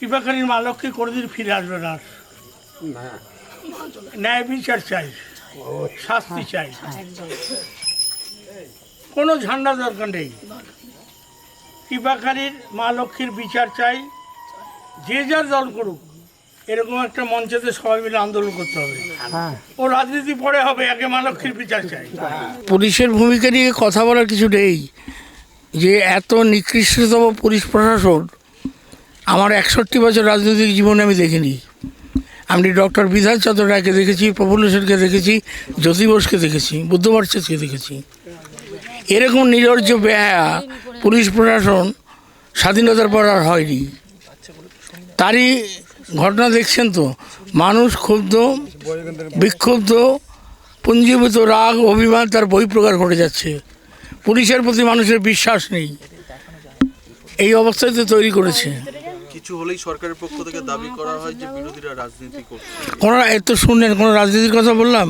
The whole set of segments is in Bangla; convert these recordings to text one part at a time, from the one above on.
কৃপাকারীর মা লক্ষ্মী কোনোদিন ফিরে আসবে না। ন্যায় বিচার চাই শাস্তি চাই। কোনো ঝান্ডা দরকার নেই। কৃপাকারীর মা লক্ষ্মীর বিচার চাই যে যার দল করুক এরকম একটা মঞ্চেতে সবাই মিলে আন্দোলন করতে হবে। ও রাজনীতি পরে হবে আগে মা লক্ষ্মীর বিচার চাই। পুলিশের ভূমিকা নিয়ে কথা বলার কিছু নেই যে এত নিকৃষ্টতম পুলিশ প্রশাসন আমার একষট্টি বছর রাজনৈতিক জীবনে আমি দেখিনি। আমি ডক্টর বিধান চন্দ্র রায়কে দেখেছি, প্রফুল্ল সেনকে দেখেছি, জ্যোতি বোসকে দেখেছি বুদ্ধভট্টাচার্যকে দেখেছি। এরকম নির্লজ্জ বেহায়া পুলিশ প্রশাসন স্বাধীনতার পর আর হয়নি। তারই ঘটনা দেখছেন তো, মানুষ ক্ষুব্ধ, বিক্ষুব্ধ, পুঞ্জীভূত রাগ, অভিমান তার বহিঃপ্রকার ঘটে যাচ্ছে। পুলিশের প্রতি মানুষের বিশ্বাস নেই। এই অবস্থায় তো তৈরি করেছে। কিছু হলেই সরকারের পক্ষ থেকে দাবি করা হয় যে বিরোধীরা রাজনীতি করছে। কোনো এত শুনলেন কোনো রাজনীতির কথা বললাম?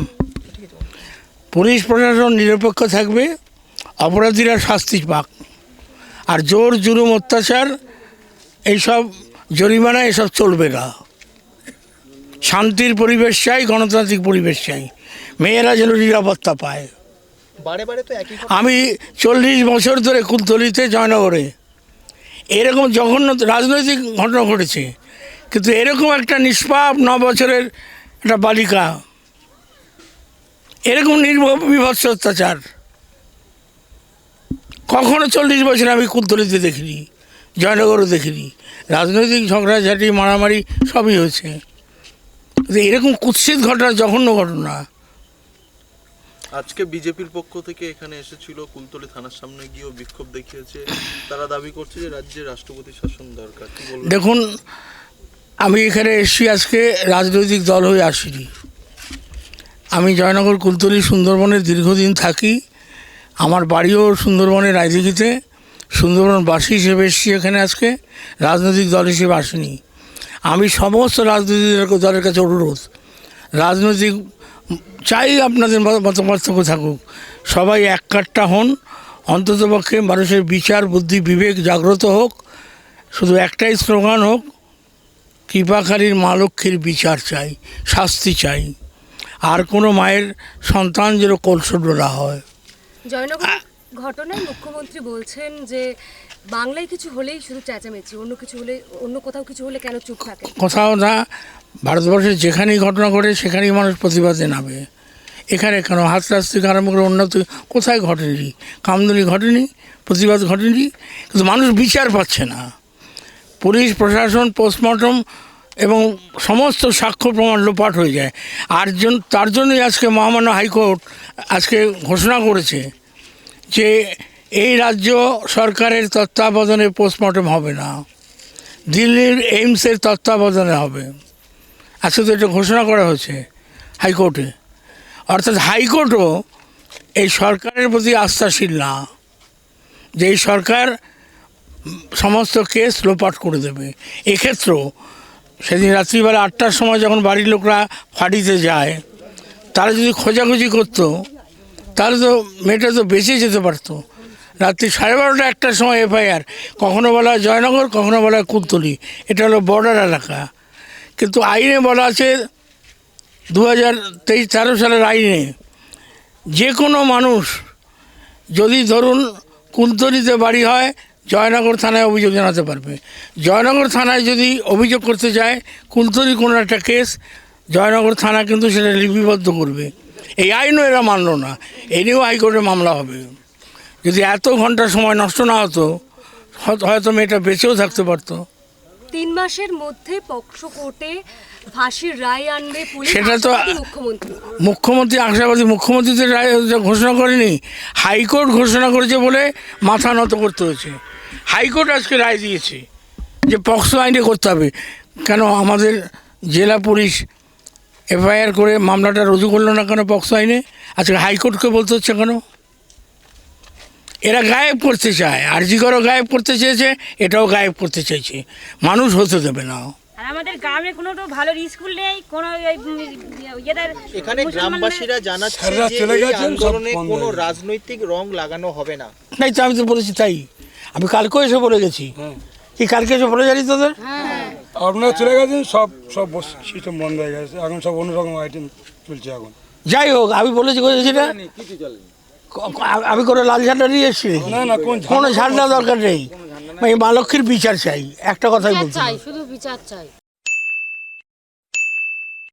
পুলিশ প্রশাসন নিরপেক্ষ থাকবে অপরাধীরা শাস্তি পাক। আর জোর জুলুম অত্যাচার এইসব জরিমানা এসব চলবে না। শান্তির পরিবেশ চাই গণতান্ত্রিক পরিবেশ চাই। মেয়েরা যেন নিরাপত্তা পায়। আমি চল্লিশ বছর ধরে কুলতলিতে জয়নগরে। এরকম জঘন্য রাজনৈতিক ঘটনা ঘটেছে। কিন্তু এরকম একটা নিষ্পাপ ন বছরের একটা বালিকা, এরকম নির্বিভৎস অত্যাচার, কখনো চল্লিশ বছর আমি কুলতলিতে দেখিনি, জয়নগরও দেখিনি। রাজনৈতিক ঝগড়াঝাটি, মারামারি সবই হয়েছে। এরকম কুৎসিত ঘটনা, জঘন্য ঘটনা আজকে বিজেপির পক্ষ থেকে এখানে এসেছিল, কুলতলি থানার সামনে গিয়েও বিক্ষোভ দেখিয়েছে। তারা দাবি করছে যে রাজ্যে রাষ্ট্রপতি শাসন দরকার। দেখুন, আমি এখানে এসেছি আজকে রাজনৈতিক দল হয়ে আসিনি। আমি জয়নগর, কুলতলি, সুন্দরবনে দীর্ঘদিন থাকি। আমার বাড়িও সুন্দরবনের রায়দিঘিতে সুন্দরবনবাসী হিসেবে এসেছি এখানে আজকে, রাজনৈতিক দল হিসেবে আসিনি। আমি সমস্ত রাজনৈতিক দলের কাছে অনুরোধ। রাজনৈতিক চাই আপনাদের মত- মত পার্থক্য থাকুক। সবাই এক কাঠটা হন অন্ততপক্ষে মানুষের বিচার বুদ্ধি বিবেক জাগ্রত হোক। শুধু একটাই স্লোগান হোক কৃপাকারীর মা লক্ষ্মীর বিচার চাই শাস্তি চাই। আর কোনো মায়ের সন্তান যেন কলসড না হয়। জয়নগর ঘটনায় মুখ্যমন্ত্রী বলছেন যে বাংলায় কিছু হলেই শুধু চেঁচামেচি, অন্য কিছু হলে, অন্য কোথাও কিছু হলে কেন চুপ থাকে? কোথাও না ভারতবর্ষের যেখানেই ঘটনা ঘটে, সেখানেই মানুষ প্রতিবাদে নামে এখানে কেন হাতরাস থেকে আরম্ভ করে উন্নত, কোথায় ঘটেনি? কামদুনি ঘটেনি, প্রতিবাদ ঘটেনি, কিন্তু মানুষ বিচার পাচ্ছে না। পুলিশ, প্রশাসন, পোস্টমর্টম এবং সমস্ত সাক্ষ্য প্রমাণ লোপাট হয়ে যায়। আর তার জন্যই আজকে মহামান্য হাইকোর্ট আজকে ঘোষণা করেছে যে এই রাজ্য সরকারের তত্ত্বাবধানে পোস্টমর্টম হবে না, দিল্লির এইমসের তত্ত্বাবধানে হবে। আজকে তো এটা ঘোষণা করা হয়েছে হাইকোর্টে। অর্থাৎ হাইকোর্টও এই সরকারের প্রতি আস্থাশীল না, যে এই সরকার সমস্ত কেস লোপাট করে দেবে। এক্ষেত্রেও সেদিন রাত্রিবেলা আটটার সময় যখন বাড়ির লোকরা ফাঁড়িতে যায়, তারা যদি খোঁজাখুঁজি করতো তাহলে তো মেয়েটা তো বেঁচে যেতে পারতো। রাত্রি সাড়ে বারোটা একটার সময় এফআইআর। কখনো বলা হয় জয়নগর, কখনো বলা হয় কুলতলি। এটা হলো বর্ডার এলাকা। কিন্তু আইনে বলা আছে দু হাজার তেইশ তেরো সালের আইনে যে কোনো মানুষ যদি ধরুন কুলতলিতে বাড়ি হয়, জয়নগর থানায় অভিযোগ জানাতে পারবে। জয়নগর থানায় যদি অভিযোগ করতে যায় কুলতলি কোনো একটা কেস, জয়নগর থানা কিন্তু সেটা লিপিবদ্ধ করবে। এই আইনও এরা মানলো না। এই নিয়েও হাইকোর্টে মামলা হবে। যদি এত ঘণ্টা সময় নষ্ট না হতো হয়তো- হয়তো মেয়েটা বেঁচেও থাকতে পারতো। তিন মাসের মধ্যে পক্ষ কোর্টে ফাঁসির রায় আনবে সেটা তো- মুখ্যমন্ত্রী। মুখ্যমন্ত্রী আশাবাদী মুখ্যমন্ত্রী তো রায় ঘোষণা করেনি হাইকোর্ট ঘোষণা করেছে বলে মাথা নত করতে হয়েছে। হাইকোর্ট আজকে রায় দিয়েছে যে পক্সো আইনে করতে হবে। কেন আমাদের জেলা পুলিশ এফআইআর করে মামলাটা রুজু করল না কেন পক্সো আইনে? আজকে হাইকোর্টকে বলতে হচ্ছে কেন? এরা গায়েব করতে চায়। আরজিগরও গায়েব করতে চেয়েছে এটাও গায়েব করতে চাইছে। মানুষ হতে দেবে না। আর আমাদের গ্রামে কোনো তো ভালো স্কুল নেই কোনো এখানে গ্রামবাসীরা জানাচ্ছে যে আন্দোলনে কোনো রাজনৈতিক রং লাগানো হবে না। নাই তো আমি তো বলেছি তাই। আমি কালকেও এসে বলে গেছি। কি কালকে এসে বলে জানি তোদের? আপনারা চলে গেছেন সব সব সিস্টেম বন্ধ হয়ে গেছে। এখন সব অন্যরকম আইটেম চলছে এখন। যাই হোক আমি বলেছি সেটা আমি কোনো লাল ঝান্ডা নিয়ে এসেছি না না কোন কোনো ঝান্ডা দরকার নেই। মানে মা লক্ষ্মীর বিচার চাই একটা কথাই বলছি। শুধু বিচার চাই।